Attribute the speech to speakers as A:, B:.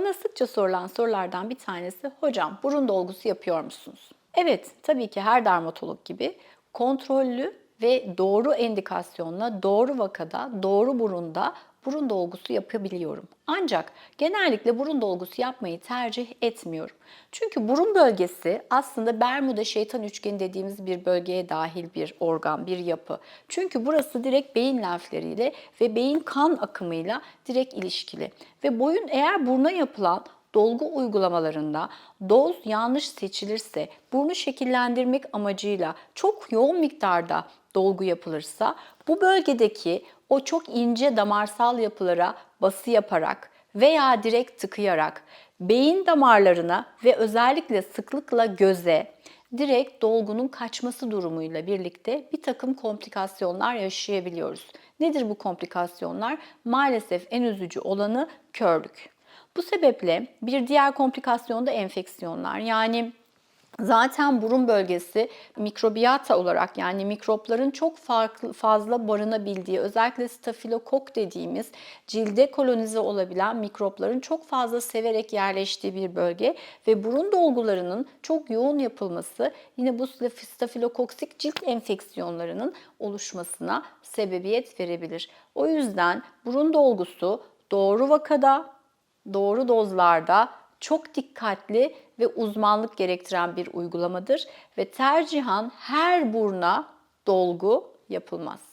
A: Bana sıkça sorulan sorulardan bir tanesi hocam burun dolgusu yapıyor musunuz? Evet tabii ki her dermatolog gibi kontrollü ve doğru endikasyonla doğru vakada doğru burunda burun dolgusu yapabiliyorum. Ancak genellikle burun dolgusu yapmayı tercih etmiyorum. Çünkü burun bölgesi aslında Bermuda şeytan üçgeni dediğimiz bir bölgeye dahil bir organ, bir yapı. Çünkü burası direkt beyin lenfleriyle ve beyin kan akımıyla direkt ilişkili. Ve boyun eğer buruna yapılan dolgu uygulamalarında doz yanlış seçilirse, burnu şekillendirmek amacıyla çok yoğun miktarda dolgu yapılırsa bu bölgedeki o çok ince damarsal yapılara bası yaparak veya direkt tıkayarak beyin damarlarına ve özellikle sıklıkla göze direkt dolgunun kaçması durumuyla birlikte bir takım komplikasyonlar yaşayabiliyoruz. Nedir bu komplikasyonlar? Maalesef en üzücü olanı körlük. Bu sebeple bir diğer komplikasyon da enfeksiyonlar. Yani Zaten burun bölgesi mikrobiyata olarak yani mikropların çok farklı fazla barınabildiği özellikle stafilokok dediğimiz cilde kolonize olabilen mikropların çok fazla severek yerleştiği bir bölge ve burun dolgularının çok yoğun yapılması yine bu stafilokoksik cilt enfeksiyonlarının oluşmasına sebebiyet verebilir. O yüzden burun dolgusu doğru vakada, doğru dozlarda çok dikkatli ve uzmanlık gerektiren bir uygulamadır ve tercihan her buruna dolgu yapılmaz.